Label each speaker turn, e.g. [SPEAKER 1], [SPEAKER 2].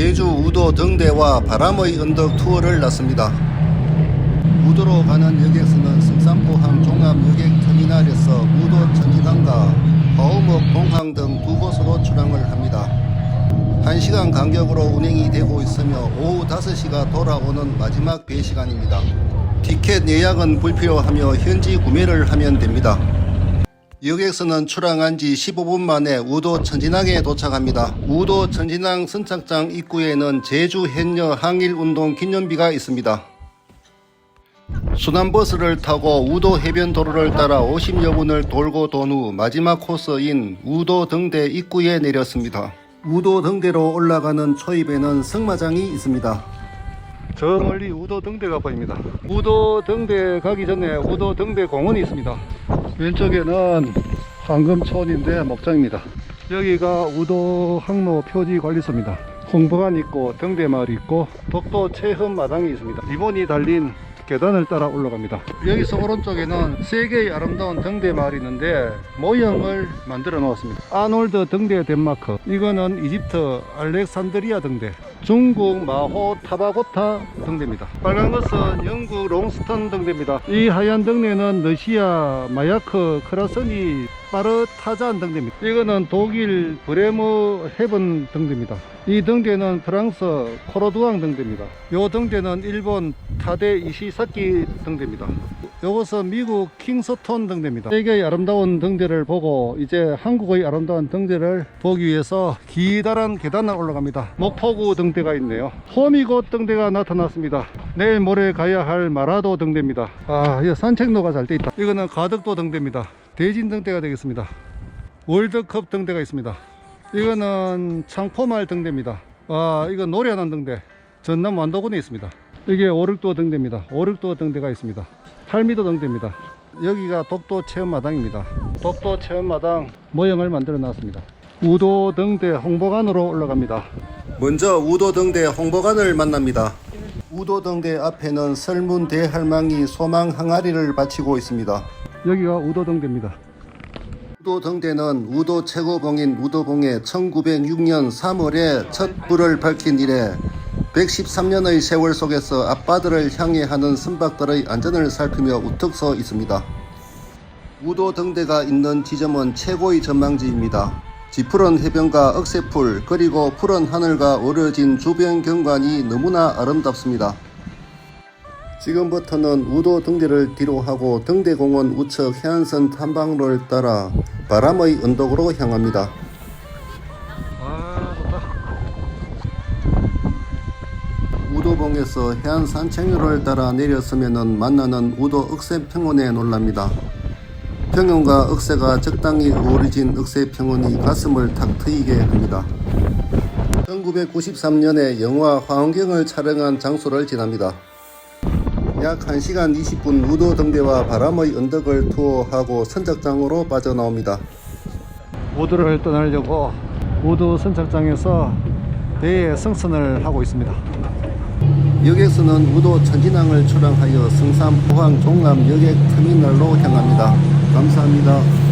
[SPEAKER 1] 제주 우도 등대와 바람의 언덕 투어를 났습니다. 우도로 가는 역에서는 승산포항 종합 여객 터미널에서 우도 전진항과 화우목 동항 등 두 곳으로 출항을 합니다. 1시간 간격으로 운행이 되고 있으며 오후 5시가 돌아오는 마지막 배 시간입니다. 티켓 예약은 불필요하며 현지 구매를 하면 됩니다. 역에서는 출항한 지 15분 만에 우도 천진항에 도착합니다. 우도 천진항 선착장 입구에는 제주 해녀 항일운동 기념비가 있습니다. 순환버스를 타고 우도 해변 도로를 따라 50여 분을 돌고 돈 후 마지막 코스인 우도 등대 입구에 내렸습니다. 우도 등대로 올라가는 초입에는 승마장이 있습니다. 저 멀리 우도 등대가 보입니다. 우도 등대 가기 전에 우도 등대 공원이 있습니다. 왼쪽에는 황금촌인데 목장입니다. 여기가 우도 항로 표지 관리소입니다. 홍보관 있고 등대마을 있고 독도 체험 마당이 있습니다. 리본이 달린 계단을 따라 올라갑니다. 여기서 오른쪽에는 세계의 아름다운 등대 마을이 있는데 모형을 만들어 놓았습니다. 아놀드 등대 덴마크, 이거는 이집트 알렉산드리아 등대, 중국 마호 타바고타 등대입니다. 빨간 것은 영국 롱스턴 등대입니다. 이 하얀 등대는 러시아 마야크 크라스니 파르타잔 등대입니다. 이거는 독일 브레무 헤븐 등대입니다. 이 등대는 프랑스 코로두앙 등대입니다. 요 등대는 일본 타데 이시사키 등대입니다. 요것은 미국 킹스톤 등대입니다. 세계의 아름다운 등대를 보고 이제 한국의 아름다운 등대를 보기 위해서 기다란 계단을 올라갑니다. 목포구 등대가 있네요. 호미곶 등대가 나타났습니다. 내일 모레 가야 할 마라도 등대입니다. 아, 이 산책로가 잘 돼 있다. 이거는 가덕도 등대입니다. 대진 등대가 되겠습니다. 월드컵 등대가 있습니다. 이거는 창포말 등대입니다. 아, 이건 노래하는 등대. 전남 완도군에 있습니다. 이게 오륙도 등대입니다. 오륙도 등대가 있습니다. 팔미도 등대입니다. 여기가 독도 체험마당입니다. 독도 체험마당 모형을 만들어 놨습니다. 우도 등대 홍보관으로 올라갑니다. 먼저 우도 등대 홍보관을 만납니다. 우도 등대 앞에는 설문 대할망이 소망 항아리를 바치고 있습니다. 여기가 우도 등대입니다. 우도 등대는 우도 최고봉인 우도봉에 1906년 3월에 첫 불을 밝힌 이래 113년의 세월 속에서 앞바다를 향해 하는 선박들의 안전을 살피며 우뚝 서 있습니다. 우도 등대가 있는 지점은 최고의 전망지입니다. 지푸른 해변과 억새풀 그리고 푸른 하늘과 어우러진 주변 경관이 너무나 아름답습니다. 지금부터는 우도 등대를 뒤로 하고 등대공원 우측 해안선 탐방로를 따라 바람의 언덕으로 향합니다. 우도봉에서 해안 산책로를 따라 내렸으면 만나는 우도 억새 평원에 놀랍니다. 평원과 억새가 적당히 어우러진 억새 평원이 가슴을 탁 트이게 합니다. 1993년에 영화 화원경을 촬영한 장소를 지납니다. 약 1시간 20분 우도 등대와 바람의 언덕을 투어하고 선착장으로 빠져나옵니다. 우도를 떠나려고 우도 선착장에서 배에 승선을 하고 있습니다. 역에서는 우도 천진항을 출항하여 성산 포항 종합 여객 터미널로 향합니다. 감사합니다.